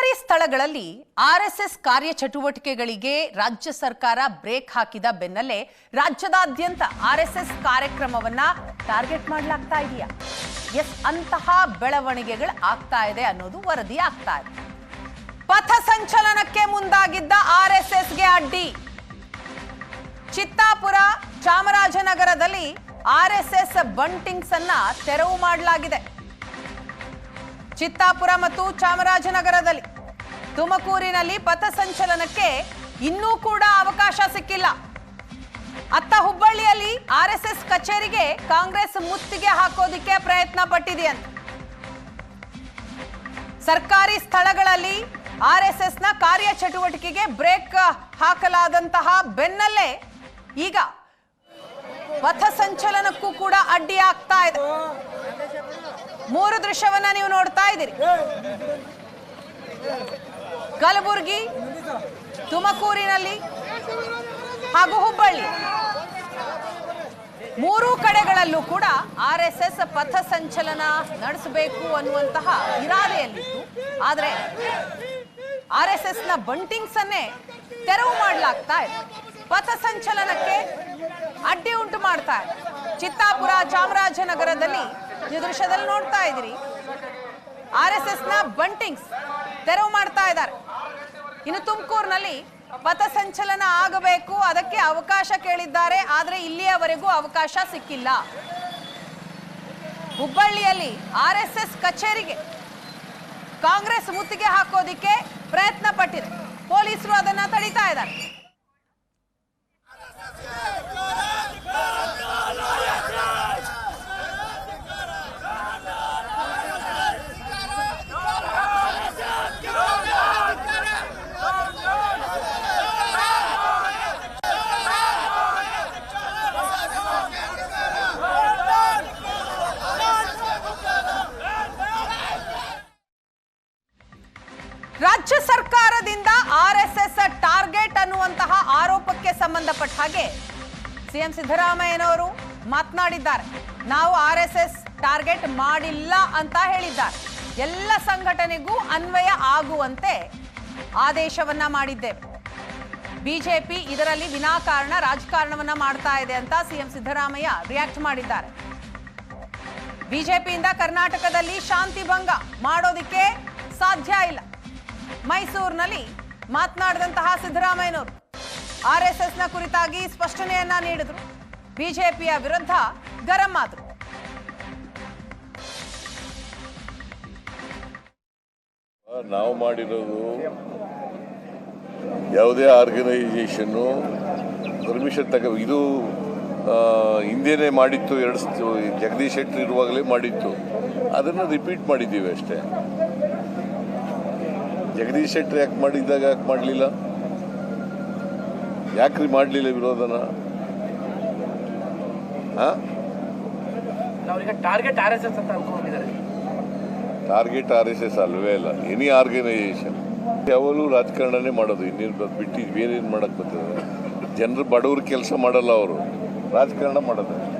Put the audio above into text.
ಸರ್ಕಾರಿ ಸ್ಥಳಗಳಲ್ಲಿ ಆರ್ಎಸ್ಎಸ್ ಕಾರ್ಯಚಟುವಟಿಕೆಗಳಿಗೆ ರಾಜ್ಯ ಸರ್ಕಾರ ಬ್ರೇಕ್ ಹಾಕಿದ ಬೆನ್ನಲ್ಲೇ ರಾಜ್ಯದಾದ್ಯಂತ ಆರ್ಎಸ್ಎಸ್ ಕಾರ್ಯಕ್ರಮವನ್ನ ಟಾರ್ಗೆಟ್ ಮಾಡಲಾಗ್ತಾ ಇದೆಯಾ? ಎಸ್, ಅಂತಹ ಬೆಳವಣಿಗೆಗಳು ಆಗ್ತಾ ಇದೆ ಅನ್ನೋದು ವರದಿ ಆಗ್ತಾ ಇದೆ. ಪಥ ಸಂಚಲನಕ್ಕೆ ಮುಂದಾಗಿದ್ದ ಆರ್ಎಸ್ಎಸ್ಗೆ ಅಡ್ಡಿ. ಚಿತ್ತಾಪುರ, ಚಾಮರಾಜನಗರದಲ್ಲಿ ಆರ್ಎಸ್ಎಸ್ ಬಂಟಿಂಗ್ಸ್ ಅನ್ನ ತೆರವು ಮಾಡಲಾಗಿದೆ. ಚಿತ್ತಾಪುರ ಮತ್ತು ಚಾಮರಾಜನಗರದಲ್ಲಿ ತುಮಕೂರಿನಲ್ಲಿ ಪಥಸಂಚಲನಕ್ಕೆ ಇನ್ನೂ ಕೂಡ ಅವಕಾಶ ಸಿಕ್ಕಿಲ್ಲ. ಅತ್ತ ಹುಬ್ಬಳ್ಳಿಯಲ್ಲಿ ಆರ್ಎಸ್ಎಸ್ ಕಚೇರಿಗೆ ಕಾಂಗ್ರೆಸ್ ಮುತ್ತಿಗೆ ಹಾಕೋದಿಕ್ಕೆ ಪ್ರಯತ್ನ ಪಟ್ಟಿದೆಯಂತೆ. ಸರ್ಕಾರಿ ಸ್ಥಳಗಳಲ್ಲಿ ಆರ್ಎಸ್ಎಸ್ನ ಕಾರ್ಯಚಟುವಟಿಕೆಗೆ ಬ್ರೇಕ್ ಹಾಕಲಾದಂತಹ ಬೆನ್ನಲ್ಲೇ ಈಗ ಪಥಸಂಚಲನಕ್ಕೂ ಕೂಡ ಅಡ್ಡಿಯಾಗ್ತಾ ಇದೆ. ಮೂರು ದೃಶ್ಯವನ್ನ ನೀವು ನೋಡ್ತಾ ಇದ್ದೀರಿ. ಕಲಬುರಗಿ, ತುಮಕೂರಿನಲ್ಲಿ ಹಾಗೂ ಹುಬ್ಬಳ್ಳಿ. ಮೂರೂ ಕಡೆಗಳಲ್ಲೂ ಕೂಡ ಆರ್ ಎಸ್ ಎಸ್ ಪಥಸಂಚಲನ ನಡೆಸಬೇಕು ಅನ್ನುವಂತಹ ಇರಾದೆಯಲ್ಲಿತ್ತು. ಆದರೆ ಆರ್ ಎಸ್ ಎಸ್ನ ಬಂಟಿಂಗ್ಸ್ ಅನ್ನೇ ತೆರವು ಮಾಡಲಾಗ್ತಾ ಇದೆ. ಪಥಸಂಚಲನಕ್ಕೆ ಅಡ್ಡಿ ಉಂಟು ಮಾಡ್ತಾ ಚಿತ್ತಾಪುರ ಚಾಮರಾಜನಗರದಲ್ಲಿ ಈ ದೃಶ್ಯದಲ್ಲಿ ನೋಡ್ತಾ ಇದ್ದೀರಿ. ಆರ್ ಎಸ್ ಎಸ್ನ ಬಂಟಿಂಗ್ಸ್ ತೆರವು ಮಾಡ್ತಾ ಇದ್ದಾರೆ. ಇನ್ನು ತುಮಕೂರಿನಲ್ಲಿ ಪಥಸಂಚಲನ ಆಗಬೇಕು, ಅದಕ್ಕೆ ಅವಕಾಶ ಕೇಳಿದ್ದಾರೆ, ಆದರೆ ಇಲ್ಲಿಯವರೆಗೂ ಅವಕಾಶ ಸಿಕ್ಕಿಲ್ಲ. ಹುಬ್ಬಳ್ಳಿಯಲ್ಲಿ ಆರ್ ಎಸ್ ಎಸ್ ಕಚೇರಿಗೆ ಕಾಂಗ್ರೆಸ್ ಮುತ್ತಿಗೆ ಹಾಕೋದಿಕ್ಕೆ ಪ್ರಯತ್ನ ಪಟ್ಟಿದೆ ಪೊಲೀಸರು ಅದನ್ನ ತಡೀತಾ ಇದ್ದಾರೆ. ಸರ್ಕಾರದಿಂದ ಆರ್ ಎಸ್ ಎಸ್ ಟಾರ್ಗೆಟ್ ಅನ್ನುವಂತಹ ಆರೋಪಕ್ಕೆ ಸಂಬಂಧಪಟ್ಟ ಹಾಗೆ ಸಿಎಂ ಸಿದ್ದರಾಮಯ್ಯನವರು ಮಾತನಾಡಿದ್ದಾರೆ. ನಾವು ಆರ್ ಎಸ್ ಎಸ್ ಟಾರ್ಗೆಟ್ ಮಾಡಿಲ್ಲ ಅಂತ ಹೇಳಿದ್ದಾರೆ. ಎಲ್ಲ ಸಂಘಟನೆಗೂ ಅನ್ವಯ ಆಗುವಂತೆ ಆದೇಶವನ್ನ ಮಾಡಿದ್ದೇವೆ. ಬಿಜೆಪಿ ಇದರಲ್ಲಿ ವಿನಾಕಾರಣ ರಾಜಕಾರಣವನ್ನ ಮಾಡ್ತಾ ಇದೆ ಅಂತ ಸಿಎಂ ಸಿದ್ದರಾಮಯ್ಯ ರಿಯಾಕ್ಟ್ ಮಾಡಿದ್ದಾರೆ. ಬಿಜೆಪಿಯಿಂದ ಕರ್ನಾಟಕದಲ್ಲಿ ಶಾಂತಿ ಭಂಗ ಮಾಡೋದಿಕ್ಕೆ ಸಾಧ್ಯ ಇಲ್ಲ. ಮೈಸೂರಿನಲ್ಲಿ ಮಾತನಾಡಿದಂತಹ ಸಿದ್ದರಾಮಯ್ಯನವರು ಆರ್ ಎಸ್ ಎಸ್ನ ಕುರಿತಾಗಿ ಸ್ಪಷ್ಟನೆಯನ್ನ ನೀಡಿದ್ರು. ಬಿಜೆಪಿಯ ವಿರುದ್ಧ ಗರಂ ಮಾತು. ನಾವು ಮಾಡಿರೋದು ಯಾವುದೇ ಆರ್ಗನೈಸೇಷನ್ನು ಪರ್ಮಿಷನ್ ತಗ, ಇದು ಹಿಂದಿನೇ ಮಾಡಿತ್ತು, ಎರಡು ಜಗದೀಶ್ ಶೆಟ್ಟರ್ ಇರುವಾಗಲೇ ಮಾಡಿತ್ತು. ಅದನ್ನು ರಿಪೀಟ್ ಮಾಡಿದ್ದೀವಿ ಅಷ್ಟೇ. ಜಗದೀಶ್ ಶೆಟ್ಟರ್ ಯಾಕೆ ಮಾಡಿದ್ದಾಗ ಯಾಕೆ ಮಾಡಲಿಲ್ಲ? ಯಾಕ್ರಿ ಮಾಡಲಿಲ್ಲ ವಿರೋಧನ? ಟಾರ್ಗೆಟ್ ಆರ್ ಎಸ್ ಎಸ್ ಅಂತ ಟಾರ್ಗೆಟ್ ಆರ್ ಎಸ್ ಎಸ್ ಅಲ್ವೇ ಅಲ್ಲ ಎನಿ ಆರ್ಗನೈಸೇಷನ್. ಯಾವಾಗಲೂ ರಾಜಕಾರಣನೇ ಮಾಡೋದು. ಇನ್ನೇನು ಬಿಟ್ಟು ಬೇರೆ ಏನು ಮಾಡಕ್ಕೆ ಬರ್ತದೆ? ಜನರು ಬಡವ್ರ ಕೆಲಸ ಮಾಡಲ್ಲ ಅವರು. ರಾಜಕಾರಣ ಮಾಡೋದು.